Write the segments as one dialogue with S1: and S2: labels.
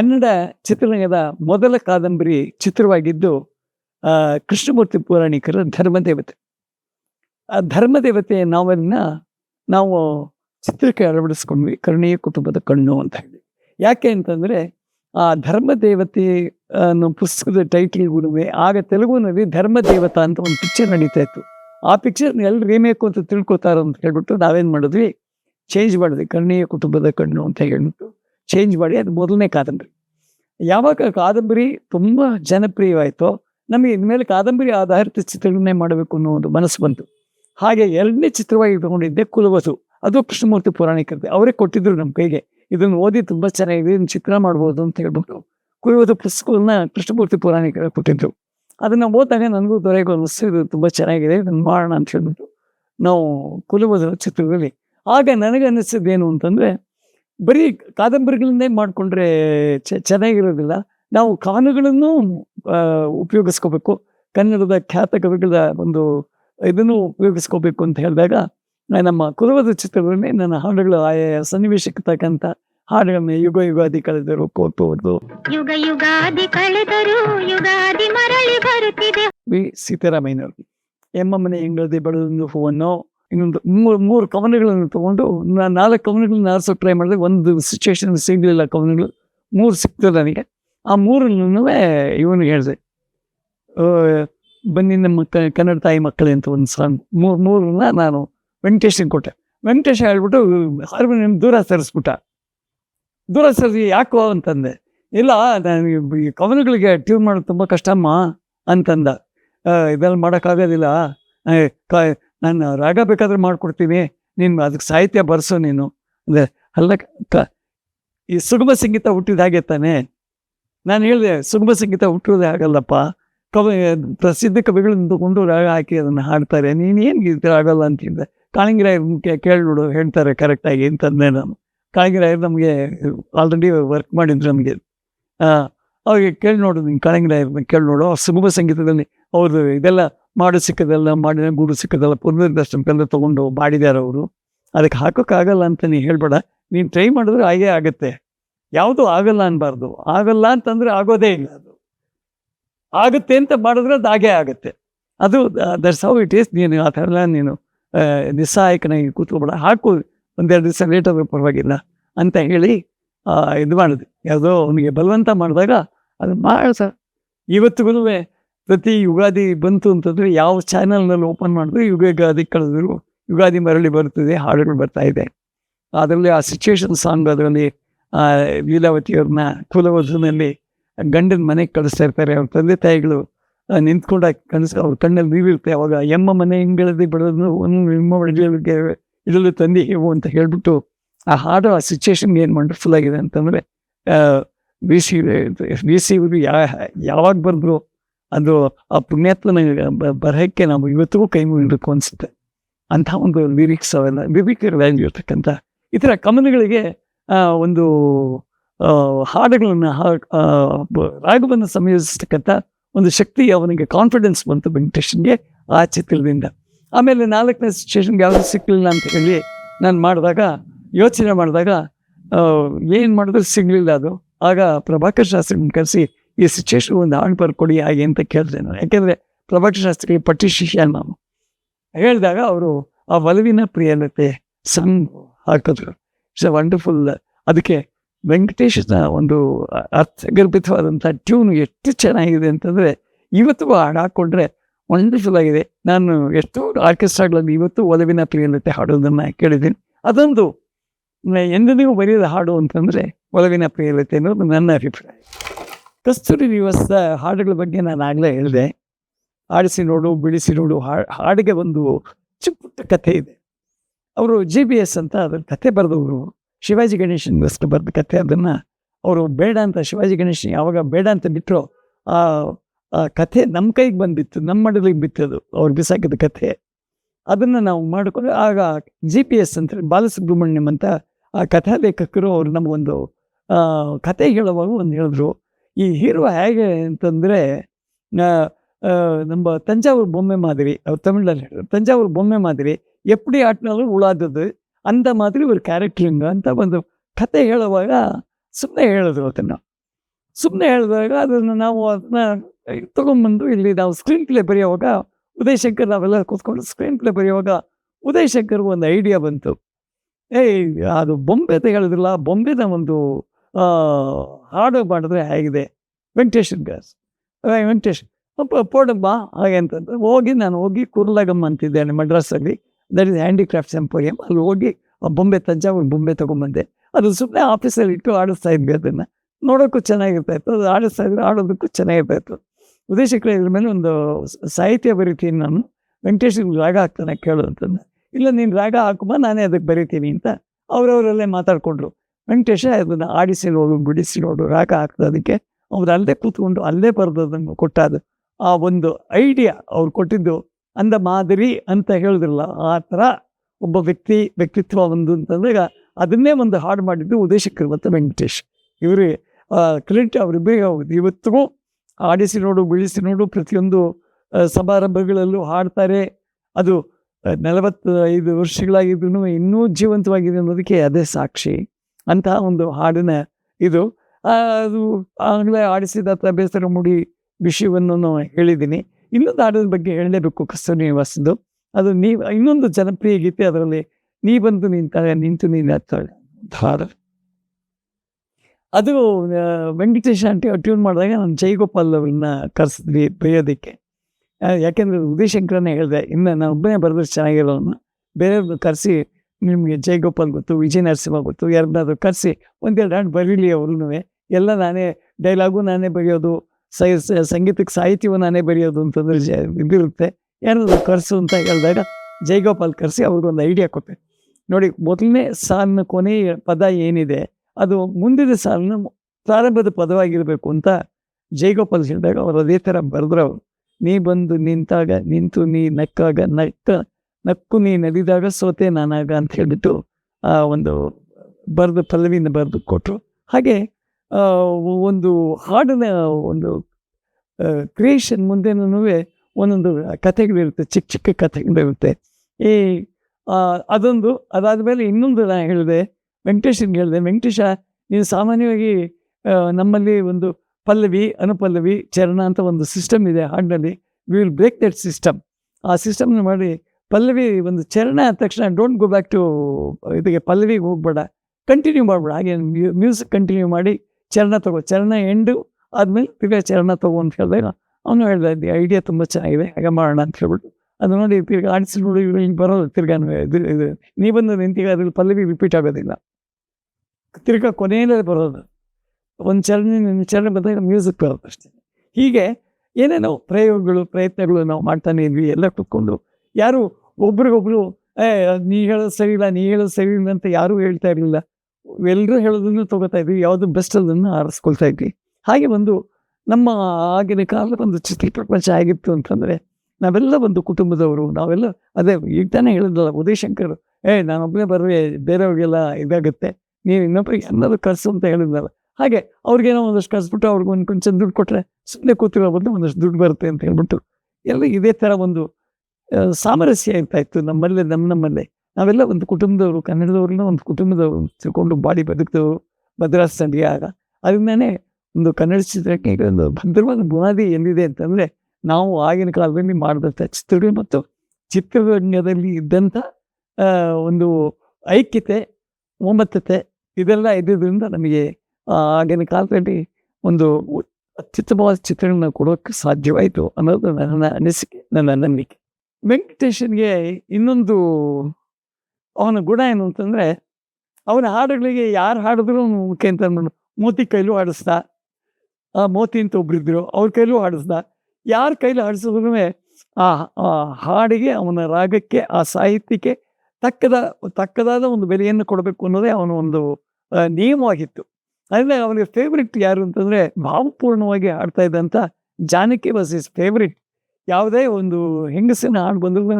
S1: ಕನ್ನಡ ಚಿತ್ರರಂಗದ ಮೊದಲ ಕಾದಂಬರಿ ಚಿತ್ರವಾಗಿದ್ದು ಕೃಷ್ಣಮೂರ್ತಿ ಪುರಾಣಿಕರ ಧರ್ಮದೇವತೆ. ಆ ಧರ್ಮದೇವತೆ ನಾವೆಲ್ಲ ನಾವು ಚಿತ್ರಕ್ಕೆ ಅಳವಡಿಸ್ಕೊಂಡ್ವಿ, ಕರ್ಣೀಯ ಕುಟುಂಬದ ಕಣ್ಣು ಅಂತ ಹೇಳಿ. ಯಾಕೆ ಅಂತಂದ್ರೆ, ಆ ಧರ್ಮದೇವತೆ ಅನ್ನೋ ಪುಸ್ತಕದ ಟೈಟಲ್ ಆಗ ತೆಲುಗುನಲ್ಲಿ ಧರ್ಮದೇವತಾ ಅಂತ ಒಂದು ಪಿಕ್ಚರ್ ನಡೀತಾ ಇತ್ತು. ಆ ಪಿಕ್ಚರ್ ಎಲ್ಲಿ ರೀಮೇಕು ಅಂತ ತಿಳ್ಕೊತಾರ ಅಂತ ಹೇಳ್ಬಿಟ್ಟು ನಾವೇನು ಮಾಡಿದ್ವಿ ಚೇಂಜ್ ಮಾಡಿದ್ವಿ, ಕರ್ಣೀಯ ಕುಟುಂಬದ ಕಣ್ಣು ಅಂತ ಹೇಳ್ಬಿಟ್ಟು. ಚೇಂಜ್ ಮಾಡಿ ಅದು ಮೊದಲನೇ ಕಾದಂಬರಿ. ಯಾವಾಗ ಕಾದಂಬರಿ ತುಂಬ ಜನಪ್ರಿಯವಾಯಿತೋ, ನಮಗೆ ಇನ್ಮೇಲೆ ಕಾದಂಬರಿ ಆಧಾರಿತ ಚಿತ್ರಗಳನ್ನೇ ಮಾಡಬೇಕು ಅನ್ನೋ ಒಂದು ಮನಸ್ಸು ಬಂತು. ಹಾಗೆ ಎರಡನೇ ಚಿತ್ರವಾಗಿ ತಗೊಂಡಿದ್ದೆ ಕುಲವಸು ಅದು ಕೃಷ್ಣಮೂರ್ತಿ ಪುರಾಣಿಕರದ್ದು. ಅವರೇ ಕೊಟ್ಟಿದ್ರು ನಮ್ಮ ಕೈಗೆ. ಇದನ್ನು ಓದಿ ತುಂಬ ಚೆನ್ನಾಗಿದೆ, ಇದನ್ನು ಚಿತ್ರ ಮಾಡ್ಬೋದು ಅಂತ ಹೇಳ್ಬಿಟ್ಟು ಕುಲವಸು ಪುಸ್ತಕಗಳನ್ನ ಕೃಷ್ಣಮೂರ್ತಿ ಪುರಾಣಿಕರ ಕೊಟ್ಟಿದ್ರು. ಅದನ್ನು ಓದಿದಾಗ ನನಗೂ ದೊರೆಗೂ ಅನಿಸ್ತು ಇದು ತುಂಬ ಚೆನ್ನಾಗಿದೆ, ಇದನ್ನು ಮಾಡೋಣ ಅಂತ ಹೇಳ್ಬಿಟ್ಟು ನಾವು ಕುಲವಸು ಚಿತ್ರದಲ್ಲಿ. ಆಗ ನನಗೆ ಅಂತಂದರೆ ಅಂತಂದ್ರೆ ಬರೀ ಕಾದಂಬರಿಗಳನ್ನೇ ಮಾಡಿಕೊಂಡ್ರೆ ಚೆನ್ನಾಗಿರೋದಿಲ್ಲ. ನಾವು ಕಾನುಗಳನ್ನು ಉಪಯೋಗಿಸ್ಕೋಬೇಕು. ಕನ್ನಡದ ಖ್ಯಾತ ಕವಿಗಳ ಒಂದು ಇದನ್ನು ಉಪಯೋಗಿಸ್ಕೋಬೇಕು ಅಂತ ಹೇಳಿದಾಗ ನಮ್ಮ ಕುಲವದ ಚಿತ್ರಗಳನ್ನೇ ನನ್ನ ಹಾಡುಗಳು ಆಯಾ ಸನ್ನಿವೇಶಕ್ಕೆ ತಕ್ಕಂಥ ಹಾಡುಗಳನ್ನ ಯುಗ ಯುಗಾದಿ ಕಳೆದರು ಕೋರ್ಪುವುದು
S2: ಯುಗ ಯುಗಾದಿ ಕಳೆದರು ಯುಗಾದಿ ಮರಳಿ ಬರುತ್ತಿದೆ.
S1: ವಿ. ಸೀತಾರಾಮಯ್ಯನವರು. ಎಮ್ಮಮ್ಮನೆ ಹೆಂಗಳದಿ ಬೆಳೆದೊಂದು ಹೂವನ್ನು ಇನ್ನೊಂದು ಮೂರು ಮೂರು ಕವನಗಳನ್ನು ತೊಗೊಂಡು ನಾನು ನಾಲ್ಕು ಕವನಗಳನ್ನ ಆರಿಸೋ ಟ್ರೈ ಮಾಡಿದೆ. ಒಂದು ಸಿಚುವೇಶನ್ ಸಿಗಲಿಲ್ಲ ಕವನಗಳು. ಮೂರು ಸಿಕ್ತು ನನಗೆ. ಆ ಮೂರನ್ನು ಇವನು ಹೇಳಿದೆ ಬನ್ನಿ ನಮ್ಮ ಕನ್ನಡ ತಾಯಿ ಮಕ್ಕಳೇ ಅಂತ ಒಂದು ಸಾಂಗ್ ಮೂರು, ಮೂರನ್ನ ನಾನು ವೆಂಕಟೇಶನ್ ಕೊಟ್ಟೆ. ವೆಂಕಟೇಶ ಹೇಳ್ಬಿಟ್ಟು ಹಾರ್ಮೋನಿಯಂ ದೂರ ಸರಿಸ್ಬಿಟ್ಟ. ದೂರ ಸರಿಸಿ ಯಾಕೋ ಅಂತಂದೆ. ಇಲ್ಲ, ನನಗೆ ಈ ಕವನಗಳಿಗೆ ಟ್ಯೂನ್ ಮಾಡೋದು ತುಂಬ ಕಷ್ಟಮ್ಮ ಅಂತಂದ. ಇದೆಲ್ಲ ಮಾಡೋಕ್ಕಾಗೋದಿಲ್ಲ. ನಾನು ರಾಗ ಬೇಕಾದ್ರೆ ಮಾಡಿಕೊಡ್ತೀನಿ ನೀನು ಅದಕ್ಕೆ ಸಾಹಿತ್ಯ ಬರೆಸು ನೀನು. ಅಂದರೆ ಅಲ್ಲ, ಕ, ಈ ಸುಗಮ ಸಂಗೀತ ಹುಟ್ಟಿದ ಹಾಗೆ ತಾನೆ. ನಾನು ಹೇಳಿದೆ, ಸುಗಮ ಸಂಗೀತ ಹುಟ್ಟೋದೇ ಆಗಲ್ಲಪ್ಪ ಕವಿ, ಪ್ರಸಿದ್ಧ ಕವಿಗಳನ್ನ ತಗೊಂಡು ರಾಗ ಹಾಕಿ ಅದನ್ನು ಹಾಡ್ತಾರೆ. ನೀನು ಏನು ಆಗಲ್ಲ ಅಂತ ಹೇಳಿದೆ ಕಾಳಿಂಗರಾಯರ್ ಕೇಳ್ಬಿಡು, ಹೇಳ್ತಾರೆ ಕರೆಕ್ಟಾಗಿ ಅಂತಂದೆ ನಾನು. ಕಾಳಿಂಗರಾಯರ್ ನಮಗೆ ಆಲ್ರೆಡಿ ವರ್ಕ್ ಮಾಡಿದ್ರು ನಮಗೆ. ಅವ್ರಿಗೆ ಕೇಳಿ ನೋಡು ನೀನು ಕಾಳಿಂಗರಾಯರ್ನ ಕೇಳಿ ನೋಡು. ಅವ್ರ ಸುಗಮ ಸಂಗೀತದಲ್ಲಿ ಅವ್ರದ್ದು ಇದೆಲ್ಲ ಮಾಡು ಸಿಕ್ಕದೆಲ್ಲ ಮಾಡಿದ ಗೂಡು ಸಿಕ್ಕದೆಲ್ಲ ಪುನರ್ದರ್ಶನಕ್ಕೆಲ್ಲ ತೊಗೊಂಡು ಮಾಡಿದ್ದಾರೆ ಅವರು ಅದಕ್ಕೆ ಹಾಕೋಕ್ಕಾಗಲ್ಲ ಅಂತ ನೀ ಹೇಳ್ಬೇಡ. ನೀನು ಟ್ರೈ ಮಾಡಿದ್ರೆ ಹಾಗೇ ಆಗುತ್ತೆ. ಯಾವುದು ಆಗಲ್ಲ ಅನ್ಬಾರ್ದು. ಆಗಲ್ಲ ಅಂತಂದ್ರೆ ಆಗೋದೇ ಇಲ್ಲ ಅದು. ಆಗುತ್ತೆ ಅಂತ ಮಾಡಿದ್ರೆ ಅದು ಹಾಗೇ ಆಗುತ್ತೆ. ಅದು ದಟ್ಸ್ ಹೌ ಇಟ್ ಈಸ್ ನೀನು ಆ ಥರ ನೀನು ನಿಸ್ಸಹಾಯಕನಾಗಿ ಕೂತ್ಕೊಬೇಡ. ಹಾಕು. ಒಂದೆರಡು ದಿವಸ ಲೇಟ್ ಆದ್ರೂ ಪರವಾಗಿಲ್ಲ ಅಂತ ಹೇಳಿ ಇದು ಮಾಡಿದೆ. ಯಾವುದೋ ಅವನಿಗೆ ಬಲವಂತ ಮಾಡಿದಾಗ ಅದು ಮಾಡ ಇವತ್ತಿಗೂ ಪ್ರತಿ ಯುಗಾದಿ ಬಂತು ಅಂತಂದರೆ ಯಾವ ಚಾನಲ್ನಲ್ಲಿ ಓಪನ್ ಮಾಡಿದ್ರು ಯುಗ ಯುಗಾದಿ ಕಳೆದ್ರು. ಯುಗಾದಿ ಮರಳಿ ಬರ್ತದೆ ಹಾಡುಗಳು ಬರ್ತಾ ಇದೆ. ಅದರಲ್ಲಿ ಆ ಸಿಚುವೇಶನ್ ಸಾಂಗ್ ಅದರಲ್ಲಿ ಲೀಲಾವತಿಯವ್ರನ್ನ ಕುಲವಧುನಲ್ಲಿ ಗಂಡನ ಮನೆಗೆ ಕಳಿಸ್ತಾ ಇರ್ತಾರೆ. ಅವ್ರ ತಂದೆ ತಾಯಿಗಳು ನಿಂತ್ಕೊಂಡ ಕನಸು ಅವ್ರ ಕಣ್ಣಲ್ಲಿ ನೀವಿರುತ್ತೆ ಅವಾಗ ಎಮ್ಮ ಮನೆ ಹಿಂಗಳದಿ ಬೆಳೆದು ಒಂದು ನಿಮ್ಮ ಒಳಗೆ ಇದರಲ್ಲಿ ತಂದೆ ಹೇವು ಅಂತ ಹೇಳ್ಬಿಟ್ಟು ಆ ಹಾಡು, ಆ ಸಿಚುವೇಶನ್ಗೆ ಏನು ವಂಡರ್ಫುಲ್ ಆಗಿದೆ ಅಂತಂದರೆ ವಿ ಸಿ ವಿ ಸಿ ಇವರು ಯಾ, ಯಾವಾಗ ಬರೆದ್ರು ಅದು ಆ ಪುಣ್ಯಾತ್ಮನ ಬರಹಕ್ಕೆ ನಾವು ಇವತ್ತಿಗೂ ಕೈ ಮುಗಿಬೇಕು ಅನಿಸುತ್ತೆ. ಅಂಥ ಒಂದು ಲಿರಿಕ್ಸ್ ಅವೆಲ್ಲ ವಿವಿಕ್ ವ್ಯಾಲ್ಯೂ ಇರ್ತಕ್ಕಂಥ ಈ ಥರ ಕಮನಗಳಿಗೆ ಒಂದು ಹಾಡುಗಳನ್ನು ರಾಗವನ್ನು ಸಂಯೋಜಿಸ್ತಕ್ಕಂಥ ಒಂದು ಶಕ್ತಿ ಅವನಿಗೆ ಕಾನ್ಫಿಡೆನ್ಸ್ ಬಂತು ವೆಂಕಟೇಶನ್ಗೆ ಆ ಚಿತ್ರದಿಂದ. ಆಮೇಲೆ ನಾಲ್ಕನೇ ಸಿಚುವೇಶನ್ಗೆ ಯಾವುದು ಸಿಕ್ಕಲಿಲ್ಲ ಅಂತ ಹೇಳಿ ನಾನು ಮಾಡಿದಾಗ, ಯೋಚನೆ ಮಾಡಿದಾಗ ಏನು ಮಾಡಿದ್ರು ಸಿಗಲಿಲ್ಲ ಅದು. ಆಗ ಪ್ರಭಾಕರ್ ಶಾಸ್ತ್ರಿನ ಕರೆಸಿ ಈ ಸಿಚುವೇಶನ್ ಒಂದು ಹಾಡು ಬರ್ಕೊಡಿ ಹಾಗೆ ಅಂತ ಕೇಳಿದೆ ನಾನು. ಯಾಕೆಂದರೆ ಶಾಸ್ತ್ರಿ ಪಟ್ಟಿ ಶಿಷ್ಯ ನಾನು ಹೇಳಿದಾಗ ಅವರು ಆ ಒಲವಿನ ಪ್ರಿಯಲತೆ ಸಂ ಹಾಕಿದ್ರು. ಇಟ್ಸ್ ಅ ವಂಡರ್ಫುಲ್ ಅದಕ್ಕೆ ವೆಂಕಟೇಶನ ಒಂದು ಅರ್ಥಗರ್ಭಿತವಾದಂಥ ಟ್ಯೂನ್ ಎಷ್ಟು ಚೆನ್ನಾಗಿದೆ ಅಂತಂದರೆ ಇವತ್ತು ಹಾಡು ಹಾಕ್ಕೊಂಡ್ರೆ ವಂಡರ್ಫುಲ್ ಆಗಿದೆ. ನಾನು ಎಷ್ಟೋ ಆರ್ಕೆಸ್ಟ್ರಾಗಳಲ್ಲಿ ಇವತ್ತು ಒಲವಿನ ಪ್ರಿಯಲತೆ ಹಾಡೋದನ್ನು ಕೇಳಿದ್ದೀನಿ. ಅದೊಂದು ಎಂದಿಗೂ ಬರೆಯದ ಹಾಡು ಅಂತಂದರೆ ಒಲವಿನ ಪ್ರಿಯಲತೆ ಅನ್ನೋದು ನನ್ನ ಅಭಿಪ್ರಾಯ. ಕಸ್ತೂರಿ ನಿವಾಸ ಹಾಡುಗಳ ಬಗ್ಗೆ ನಾನು ಆಗಲೇ ಹೇಳಿದೆ. ಆಡಿಸಿ ನೋಡು, ಬಿಡಿಸಿ ನೋಡು ಹಾಡಿಗೆ ಒಂದು ಚಿಕ್ಕ ಕಥೆ ಇದೆ. ಅವರು ಜಿ ಬಿ ಎಸ್ ಅಂತ ಅದ್ರ ಕಥೆ ಬರೆದವರು. ಶಿವಾಜಿ ಗಣೇಶನ್ಗೋಸ್ಕರ ಬರೆದ ಕಥೆ, ಅದನ್ನು ಅವರು ಬೇಡ ಅಂತ ಶಿವಾಜಿ ಗಣೇಶನ್ ಯಾವಾಗ ಬೇಡ ಅಂತ ಬಿಟ್ಟರು ಆ ಕಥೆ ನಮ್ಮ ಕೈಗೆ ಬಂದಿತ್ತು ನಮ್ಮ ಮಡಲಿಗೆ ಬಿತ್ತದು ಅವ್ರು ಬಿಸಾಕಿದ ಕಥೆ. ಅದನ್ನು ನಾವು ಮಾಡಿಕೊಂಡು ಆಗ ಜಿ ಪಿ ಎಸ್ ಅಂತ ಬಾಲಸುಬ್ರಹ್ಮಣ್ಯಂ ಅಂತ ಆ ಕಥಾ ಲೇಖಕರು ಅವರು ನಮಗೊಂದು ಕಥೆ ಹೇಳುವಾಗ ಒಂದು ಹೇಳಿದ್ರು. ಈ ಹೀರೋ ಹೇಗೆ ಅಂತಂದರೆ நம்ம தஞ்சாவூர் பொம்மை மாதிரி அவர் தமிழில் தஞ்சாவூர் பொம்மை மாதிரி எப்படி ஆட்டினாலும் ಉಳಾದದು ಅಂದ ಮಾದರಿ ஒரு ಕ್ಯಾರೆಕ್ಟರಿಂಗ್ ಅಂತ ಒಂದು ಕತೆ ಹೇಳುವಾಗ ಸುಮ್ಮನೆ ಹೇಳಿದ್ರು ಅದನ್ನು ಸುಮ್ಮನೆ ಹೇಳಿದಾಗ ಅದನ್ನು ನಾವು ಅದನ್ನ ತಗೊಂಡ್ಬಂದು ಇಲ್ಲಿ ನಾವು ಸ್ಕ್ರೀನ್ ಪ್ಲೇ ಬರೆಯುವಾಗ ಉದಯ್ ಶಂಕರ್ ನಾವೆಲ್ಲ ಕೂತ್ಕೊಂಡು ಸ್ಕ್ರೀನ್ ಪ್ಲೇ ಬರೆಯುವಾಗ ಉದಯ್ ಶಂಕರ್ ಒಂದು ಐಡಿಯಾ ಬಂತು ಏಯ್ ಅದು ಬೊಂಬೆ ಹೇಳಿದ್ರಲ್ಲ ಬೊಂಬೆದ ಒಂದು ಆ, ಹಾಡು ಮಾಡಿದ್ರೆ ಹೇಗಿದೆ? ವೆಂಕಟೇಶನ್ ಗಾಸ್ ವೆಂಕಟೇಶ್ ಪೋಡಮ್ಮ ಹಾಗೆ ಅಂತಂದ್ರೆ ಹೋಗಿ ನಾನು ಹೋಗಿ ಕುರ್ಲಾಗಮ್ಮ ಅಂತಿದ್ದೇನೆ ಮಡ್ರಾಸಲ್ಲಿ ದಟ್ ಇಸ್ ಹ್ಯಾಂಡಿಕ್ರಾಫ್ಟ್ಸ್ ಎಂಪೋರಿಯಂ ಅಲ್ಲಿ ಹೋಗಿ ಬೊಂಬೆ ತಂಜಾವೂರು ಬೊಂಬೆ ತೊಗೊಂಬಂದೆ. ಅದು ಸುಮ್ಮನೆ ಆಫೀಸಲ್ಲಿ ಇಟ್ಟು ಆಡಿಸ್ತಾ ಇದ್ವಿ ಅದನ್ನು. ನೋಡೋಕ್ಕೂ ಚೆನ್ನಾಗಿರ್ತಾ ಇತ್ತು. ಅದು ಆಡಿಸ್ತಾ ಇದ್ರೆ ಆಡೋದಕ್ಕೂ ಚೆನ್ನಾಗಿರ್ತಾ ಇತ್ತು. ಇದ್ರ ಮೇಲೆ ಒಂದು ಸಾಹಿತ್ಯ ಬರಿತೀನಿ ನಾನು. ವೆಂಕಟೇಶ್ಗೆ ರಾಗ ಹಾಕ್ತಾನೆ ಕೇಳು ಅಂತಂದ. ಇಲ್ಲ ನೀನು ರಾಗ ಹಾಕುವ ನಾನೇ ಅದಕ್ಕೆ ಬರಿತೀನಿ ಅಂತ ಅವರವರಲ್ಲೇ ಮಾತಾಡ್ಕೊಂಡ್ರು. ವೆಂಕಟೇಶ ಅದನ್ನು ಆಡಿಸಿ ನೋಡು, ಬಿಡಿಸಿ ನೋಡು, ರಾಗ ಅದಕ್ಕೆ. ಅವ್ರು ಅಲ್ಲದೆ ಕೂತ್ಕೊಂಡು ಅಲ್ಲೇ ಬರೆದದನ್ನು ಕೊಟ್ಟಾದ ಆ ಒಂದು ಐಡಿಯಾ ಅವ್ರು ಕೊಟ್ಟಿದ್ದು ಅಂದ ಮಾದರಿ ಅಂತ ಹೇಳಿದ್ರಲ್ಲ ಆ ಥರ ಒಬ್ಬ ವ್ಯಕ್ತಿ ವ್ಯಕ್ತಿತ್ವ ಒಂದು ಅಂತಂದಾಗ ಅದನ್ನೇ ಒಂದು ಹಾಡು ಮಾಡಿದ್ದು ಉದ್ದೇಶಕ್ಕೆ ಮತ್ತು ವೆಂಕಟೇಶ್. ಇವರು ಕ್ರೆಡಿಟ್ ಅವರಿಬ್ಬರಿಗೆ ಹೋಗುದು ಇವತ್ತಿಗೂ ಆಡಿಸಿ ನೋಡು ಬೀಳಿಸಿ ನೋಡು, ಪ್ರತಿಯೊಂದು ಸಮಾರಂಭಗಳಲ್ಲೂ ಹಾಡ್ತಾರೆ. ಅದು ನಲವತ್ತೈದು ವರ್ಷಗಳಾಗಿದ್ರು ಇನ್ನೂ ಜೀವಂತವಾಗಿದೆ ಅನ್ನೋದಕ್ಕೆ ಅದೇ ಸಾಕ್ಷಿ. ಅಂತಹ ಒಂದು ಹಾಡಿನ ಇದು. ಅದು ಆಗಲೇ ಆಡಿಸಿದ ಅಥವಾ ಬೇಸರ ಮುಡಿ ವಿಷಯವನ್ನು ನಾನು ಹೇಳಿದ್ದೀನಿ. ಇನ್ನೊಂದು ಹಾಡಿನ ಬಗ್ಗೆ ಹೇಳಲೇಬೇಕು ಕಸ್ತೂರಿ ನಿವಾಸದ್ದು ಅದು ನೀ ಇನ್ನೊಂದು ಜನಪ್ರಿಯ ಗೀತೆ ಅದರಲ್ಲಿ ನೀ ಬಂದು ನಿಂತಾಳೆ ನಿಂತು ನೀನು ಹತ್ತಾಳೆ ಅಂತ ಹಾಡು. ಅದು ವೆಂಕಟೇಶ್ ಆಂಟಿ ಟ್ಯೂನ್ ಮಾಡಿದಾಗ ನಾನು ಜೈಗೋಪಾಲ್ ಅವ್ರನ್ನ ಕರೆಸಿದ್ವಿ ಬರೆಯೋದಕ್ಕೆ ಯಾಕೆಂದರೆ ಉದಯಶಂಕರನೇ ಹೇಳಿದೆ ಇನ್ನು ನಾನು ಒಬ್ಬನೇ ಬರೆದ್ರೆ ಚೆನ್ನಾಗಿರೋನು. ಬೇರೆಯವ್ರನ್ನ ಕರೆಸಿ ನಿಮಗೆ ಜೈಗೋಪಾಲ್ ಗೊತ್ತು, ವಿಜಯ ನರಸಿಂಹ ಗೊತ್ತು ಯಾರನ್ನಾದ್ರು ಕರೆಸಿ ಒಂದೆರಡು ಹಾಡು ಬರೀಲಿ ಅವ್ರೂ ಎಲ್ಲ ನಾನೇ ಡೈಲಾಗು ನಾನೇ ಬರೆಯೋದು, ಸೈ ಸಂಗೀತಕ್ಕೆ ಸಾಹಿತ್ಯವೂ ನಾನೇ ಬರೆಯೋದು ಅಂತಂದ್ರೆ ಜ, ಇದಿರುತ್ತೆ. ಯಾರಾದ್ರು ಕರೆಸು ಅಂತ ಹೇಳಿದಾಗ ಜೈಗೋಪಾಲ್ ಕರೆಸಿ ಅವ್ರಿಗೊಂದು ಐಡಿಯಾ ಕೊಟ್ಟೆ. ನೋಡಿ, ಮೊದಲನೇ ಸಾಲಿನ ಕೊನೆಯ ಪದ ಏನಿದೆ, ಅದು ಮುಂದಿನ ಸಾಲಿನ ಪ್ರಾರಂಭದ ಪದವಾಗಿರಬೇಕು ಅಂತ ಜೈಗೋಪಾಲ್ ಹೇಳಿದಾಗ ಅವರು ಅದೇ ಥರ ಬರೆದ್ರು ಅವರು. ನೀ ಬಂದು ನಿಂತಾಗ ನಿಂತು ನೀ ನಕ್ಕಾಗ ನಕ್ಕ ನಕ್ಕು ನೀ ನಲಿದಾಗ ಸೋತೆ ನಾನಾಗ ಅಂತ ಹೇಳಿಬಿಟ್ಟು, ಆ, ಒಂದು ಬರೆದು ಪಲ್ಲವಿನ ಬರೆದು ಕೊಟ್ಟರು ಹಾಗೆ ಒಂದು ಹಾಡಿನ ಒಂದು ಕ್ರಿಯೇಷನ್ ಮುಂದೆನೂ ಒಂದೊಂದು ಕಥೆಗಳಿರುತ್ತೆ, ಚಿಕ್ಕ ಚಿಕ್ಕ ಕಥೆಗಳಿರುತ್ತೆ. ಈ ಅದೊಂದು ಅದೊಂದು, ಅದಾದಮೇಲೆ ಇನ್ನೊಂದು ನಾನು ಹೇಳಿದೆ ವೆಂಕಟೇಶನ್ಗೆ ಹೇಳಿದೆ, ವೆಂಕಟೇಶ, ನೀನು ಸಾಮಾನ್ಯವಾಗಿ ನಮ್ಮಲ್ಲಿ ಒಂದು ಪಲ್ಲವಿ, ಅನುಪಲ್ಲವಿ, ಚರಣ ಅಂತ ಒಂದು ಸಿಸ್ಟಮ್ ಇದೆ ಹಾಡಿನಲ್ಲಿ. We will break that system ಆ ಸಿಸ್ಟಮ್ನ ಮಾಡಿ ಪಲ್ಲವಿ ಒಂದು ಚರಣ ಆದ ತಕ್ಷಣ ಡೋಂಟ್ ಗೋ ಬ್ಯಾಕ್ ಟು ಇದಕ್ಕೆ ಪಲ್ಲವಿಗೆ ಹೋಗ್ಬೇಡ. ಕಂಟಿನ್ಯೂ ಮಾಡ್ಬೇಡ. ಹಾಗೆ ಮ್ಯೂಸಿಕ್ ಕಂಟಿನ್ಯೂ ಮಾಡಿ ಚರಣ ತಗೋ. ಚರಣ ಎಂಡು ಆದಮೇಲೆ ತಿರ್ಗಾ ಚರಣ ತಗೋ ಅಂತ ಹೇಳಿದಾಗ ಅವನು ಹೇಳ್ದ ಇದ್ದೆ ಐಡಿಯಾ ತುಂಬ ಚೆನ್ನಾಗಿದೆ, ಹಾಗೆ ಮಾಡೋಣ ಅಂತ ಹೇಳ್ಬಿಟ್ಟು. ಅದು ನೋಡಿ ತಿರ್ಗಿ ಆಡಿಸಿ ನೋಡಿ ಹಿಂಗೆ ಬರೋದು ತಿರ್ಗಾ ಇದು ಇದು, ನೀ ಬಂದು ನಿಂತಿಗೆ ಅದ್ರಲ್ಲಿ ಪಲ್ಲವಿ ರಿಪೀಟ್ ಆಗೋದಿಲ್ಲ. ತಿರ್ಗಾ ಕೊನೆಯಲ್ಲೇ ಬರೋದು. ಒಂದು ಚರಣೆ ಚರಣೆ ಬಂದಾಗ ಮ್ಯೂಸಿಕ್ ಬರೋದು ಅಷ್ಟೇ. ಹೀಗೆ ಏನೇನೋ ಪ್ರಯೋಗಗಳು, ಪ್ರಯತ್ನಗಳು ನಾವು ಮಾಡ್ತಾನೆ ಇದ್ವಿ, ಎಲ್ಲ ಕೂತ್ಕೊಂಡು. ಯಾರು ಒಬ್ರಿಗೊಬ್ರು ಏ, ನೀ ಹೇಳೋದು ಸರಿ ಇಲ್ಲ, ನೀ ಹೇಳೋದು ಸರಿ ಇಲ್ಲ ಅಂತ ಯಾರೂ ಹೇಳ್ತಾ ಇರಲಿಲ್ಲ. ಎಲ್ಲರೂ ಹೇಳೋದನ್ನು ತಗೋತಾ ಇದ್ವಿ. ಯಾವುದು ಬೆಸ್ಟ್ ಅದನ್ನು ಆರಿಸ್ಕೊಳ್ತಾ ಇದ್ವಿ. ಹಾಗೆ ಒಂದು ನಮ್ಮ ಆಗಿನ ಕಾಲದ ಒಂದು ಚಿತ್ರಪ್ರಪಂಚ ಆಗಿತ್ತು ಅಂತಂದರೆ, ನಾವೆಲ್ಲ ಒಂದು ಕುಟುಂಬದವರು. ನಾವೆಲ್ಲ, ಅದೇ ಈಗ ತಾನೇ ಹೇಳಿದ್ರಲ್ಲ ಉದಯಶಂಕರ್, ಏ ನಾನೊಬ್ಬನೇ ಬರುವೆ, ಬೇರೆಯವ್ರಿಗೆಲ್ಲ ಇದಾಗುತ್ತೆ. ನೀವು ಇನ್ನೊಬ್ಬರಿಗೆ ಎಲ್ಲರೂ ಕರ್ಸು ಅಂತ ಹೇಳಿದ್ನಲ್ಲ. ಹಾಗೆ ಅವ್ರಿಗೇನೋ ಒಂದಷ್ಟು ಕಳಿಸ್ಬಿಟ್ಟು ಅವ್ರಿಗೆ ಒಂದು ಕೊಂಚ ದುಡ್ಡು ಕೊಟ್ಟರೆ ಸುಮ್ಮನೆ ಕೂತಿರೋ ಬದಲು ಒಂದಷ್ಟು ದುಡ್ಡು ಬರುತ್ತೆ ಅಂತ ಹೇಳ್ಬಿಟ್ಟು ಎಲ್ಲ ಇದೇ ಥರ ಒಂದು ಸಾಮರಸ್ಯ ಇರ್ತಾ ಇತ್ತು ನಮ್ಮಲ್ಲೇ ನಮ್ಮ ನಮ್ಮಲ್ಲೇ. ನಾವೆಲ್ಲ ಒಂದು ಕುಟುಂಬದವರು, ಕನ್ನಡದವ್ರನ್ನ ಒಂದು ಕುಟುಂಬದವರು ತಿಳ್ಕೊಂಡು ಬಾಡಿ ಬದುಕಿದವರು, ಮದ್ರಾಸ್ ಆಗ. ಅದರಿಂದನೇ ಒಂದು ಕನ್ನಡ ಚಿತ್ರಕ್ಕೆ ಒಂದು ಭದ್ರವಾದ ಬುನಾದಿ ಎಲ್ಲಿದೆ ಅಂತಂದರೆ, ನಾವು ಆಗಿನ ಕಾಲದಲ್ಲಿ ಮಾಡಿದಂಥ ಚಿತ್ರಗಳು ಮತ್ತು ಚಿತ್ರರಂಗದಲ್ಲಿ ಇದ್ದಂಥ ಒಂದು ಐಕ್ಯತೆ ಒಮ್ಮತ್ತತೆ ಇದೆಲ್ಲ ಇದ್ದಿದ್ದರಿಂದ ನಮಗೆ ಆಗಿನ ಕಾಲದಲ್ಲಿ ಒಂದು ಅತ್ಯುತ್ತಮವಾದ ಚಿತ್ರಗಳನ್ನ ಕೊಡೋಕ್ಕೆ ಸಾಧ್ಯವಾಯಿತು ಅನ್ನೋದು ನನ್ನ ಅನಿಸಿಕೆ, ನನ್ನ ನಂಬಿಕೆ. ವೆಂಕಟೇಶನ್ಗೆ ಇನ್ನೊಂದು ಅವನ ಗುಣ ಏನು ಅಂತಂದರೆ, ಅವನ ಹಾಡುಗಳಿಗೆ ಯಾರು ಹಾಡಿದ್ರು ಅಂತ ಅಂದ್ಬಿಟ್ಟು ಮೋತಿ ಕೈಲೂ ಹಾಡಿಸ್ದ. ಆ ಮೋತಿ ಅಂತ ಒಬ್ರಿದ್ರು, ಅವ್ರ ಕೈಲೂ ಹಾಡಿಸ್ದ. ಯಾರ ಕೈಲಿ ಹಾಡಿಸಿದ್ರು ಆ ಹಾಡಿಗೆ ಅವನ ರಾಗಕ್ಕೆ, ಆ ಸಾಹಿತ್ಯಕ್ಕೆ ತಕ್ಕದ, ತಕ್ಕದಾದ ಒಂದು ಬೆಲೆಯನ್ನು ಕೊಡಬೇಕು ಅನ್ನೋದೇ ಅವನ ಒಂದು ನಿಯಮವಾಗಿತ್ತು. ಅದರಿಂದ ಅವನಿಗೆ ಫೇವ್ರೆಟ್ ಯಾರು ಅಂತಂದರೆ, ಭಾವಪೂರ್ಣವಾಗಿ ಹಾಡ್ತಾ ಇದ್ದಂಥ ಜಾನಕಿ ವಾಸ್ ಇಸ್ ಫೇವ್ರೆಟ್ ಯಾವುದೇ ಒಂದು ಹೆಂಗಸಿನ ಹಾಡು ಬಂದ್ರೂ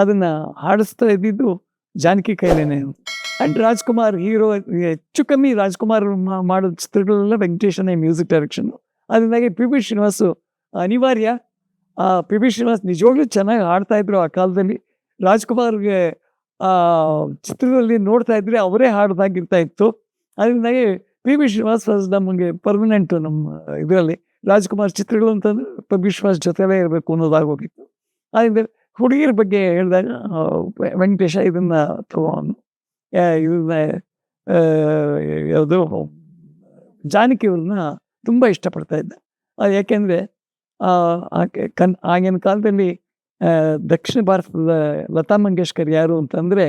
S1: ಅದನ್ನ ಹಾಡಿಸ್ತಾ ಇದ್ದಿದ್ದು ಜಾನಕಿ ಕೈಲೇನೆ. ಆ್ಯಂಡ್ ರಾಜ್ಕುಮಾರ್ ಹೀರೋ, ಹೆಚ್ಚು ಕಮ್ಮಿ ರಾಜ್ಕುಮಾರ್ ಮಾಡೋ ಚಿತ್ರಗಳೆಲ್ಲ ವೆಂಕಟೇಶನೇ ಮ್ಯೂಸಿಕ್ ಡೈರೆಕ್ಷನ್. ಅದರಿಂದಾಗಿ ಪಿ ಬಿ ಶ್ರೀನಿವಾಸು ಅನಿವಾರ್ಯ. ಆ, ಪಿ ಬಿ ಶ್ರೀನಿವಾಸ್ ನಿಜವಾಗ್ಲೂ ಚೆನ್ನಾಗಿ ಹಾಡ್ತಾ ಇದ್ರು ಆ ಕಾಲದಲ್ಲಿ. ರಾಜ್ಕುಮಾರ್ಗೆ, ಆ, ಚಿತ್ರದಲ್ಲಿ ನೋಡ್ತಾ ಇದ್ರೆ ಅವರೇ ಹಾಡ್ದಾಗಿರ್ತಾ ಇತ್ತು. ಅದರಿಂದಾಗಿ ಪಿ ಬಿ ಶ್ರೀನಿವಾಸ್ ವಾಸ್ ನಮಗೆ ಪರ್ಮನೆಂಟ್ ನಮ್ಮ ಇದರಲ್ಲಿ ರಾಜ್ಕುಮಾರ್ ಚಿತ್ರಗಳು ಅಂತಂದ್ರೆ ಪಿ ವಿ ಶ್ರೀನಿವಾಸ್ ಜೊತೆಲೇ ಇರಬೇಕು ಅನ್ನೋದಾಗೋಗಿತ್ತು ಆದ್ದರಿಂದ ಹುಡುಗಿಯರ ಬಗ್ಗೆ ಹೇಳಿದಾಗ ವೆಂಕಟೇಶ ಇದನ್ನ ತಗೊಂಡು ಇದನ್ನ ಯಾವುದು, ಜಾನಕಿ ಅವ್ರನ್ನ ತುಂಬ ಇಷ್ಟಪಡ್ತಾ ಇದ್ದ. ಯಾಕೆಂದರೆ ಕನ್, ಆಗಿನ ಕಾಲದಲ್ಲಿ ದಕ್ಷಿಣ ಭಾರತದ ಲತಾ ಮಂಗೇಶ್ಕರ್ ಯಾರು ಅಂತಂದರೆ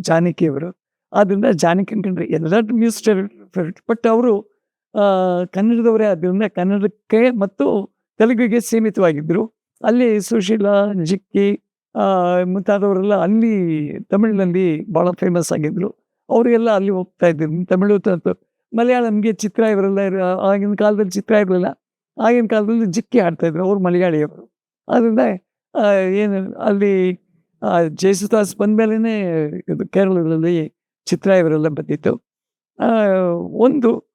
S1: ಜಾನಕಿಯವರು ಆದ್ದರಿಂದ ಜಾನಕಿ ಕಂಡ್ರೆ ಎಲ್ಲ ಫೇವ್ರೇಟ್. ಬಟ್ ಅವರು ಕನ್ನಡದವರೇ ಆದ್ದರಿಂದ ಕನ್ನಡಕ್ಕೆ ಮತ್ತು ತೆಲುಗಿಗೆ ಸೀಮಿತವಾಗಿದ್ದರು ಅಲ್ಲಿ ಸುಶೀಲಾ, ಜಿಕ್ಕಿ ಮುಂತಾದವರೆಲ್ಲ ಅಲ್ಲಿ ತಮಿಳಿನಲ್ಲಿ ಭಾಳ ಫೇಮಸ್ ಆಗಿದ್ದರು ಅವರಿಗೆಲ್ಲ ಅಲ್ಲಿ ಹೋಗ್ತಾ ಇದ್ದರು ತಮಿಳು ಮಲಯಾಳಂಗೆ ಚಿತ್ರ ಇವರೆಲ್ಲ ಇರ- ಆಗಿನ ಕಾಲದಲ್ಲಿ ಚಿತ್ರ ಇರಲಿಲ್ಲ. ಆಗಿನ ಕಾಲದಲ್ಲಿ ಜಿಕ್ಕಿ ಆಡ್ತಾಯಿದ್ರು ಅವ್ರು ಮಲಯಾಳಿಯವರು. ಆದ್ದರಿಂದ ಏನು ಅಲ್ಲಿ ಜೇಸುದಾಸ್ ಬಂದಮೇಲೆ ಇದು ಕೇರಳದಲ್ಲಿ ಚಿತ್ರ ಇವರೆಲ್ಲ ಬಂದಿತ್ತು. ಒಂದು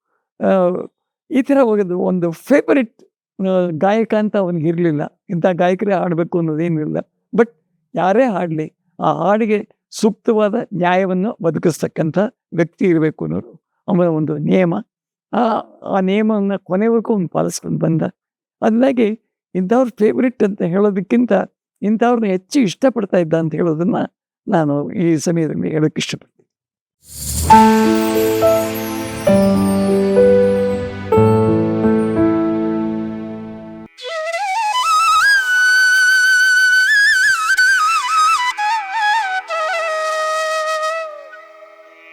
S1: ಈ ಥರ ಹೋಗೋದು ಒಂದು ಫೇವರಿಟ್ ಗಾಯಕ ಅಂತ ಅವನಿಗೆ ಇರಲಿಲ್ಲ. ಇಂಥ ಗಾಯಕರೇ ಹಾಡಬೇಕು ಅನ್ನೋದೇನಿಲ್ಲ ಬಟ್ ಯಾರೇ ಹಾಡಲಿ, ಆ ಹಾಡಿಗೆ ಸೂಕ್ತವಾದ ನ್ಯಾಯವನ್ನು ಬದುಕಿಸ್ತಕ್ಕಂಥ ವ್ಯಕ್ತಿ ಇರಬೇಕು ಅನ್ನೋರು ಅವನ ಒಂದು ನಿಯಮ. ಆ ಆ ನಿಯಮವನ್ನು ಕೊನೆವರೆಗೂ ಅವ್ನು ಪಾಲಿಸ್ಕೊಂಡು ಬಂದ. ಅದಾಗಿ ಇಂಥವ್ರ ಫೇವ್ರೆಟ್ ಅಂತ ಹೇಳೋದಕ್ಕಿಂತ ಇಂಥವ್ರನ್ನ ಹೆಚ್ಚು ಇಷ್ಟಪಡ್ತಾ ಇದ್ದ ಅಂತ ಹೇಳೋದನ್ನ ನಾನು ಈ ಸಮಯದಲ್ಲಿ ಹೇಳೋಕ್ಕೆ ಇಷ್ಟಪಡ್ತೀನಿ.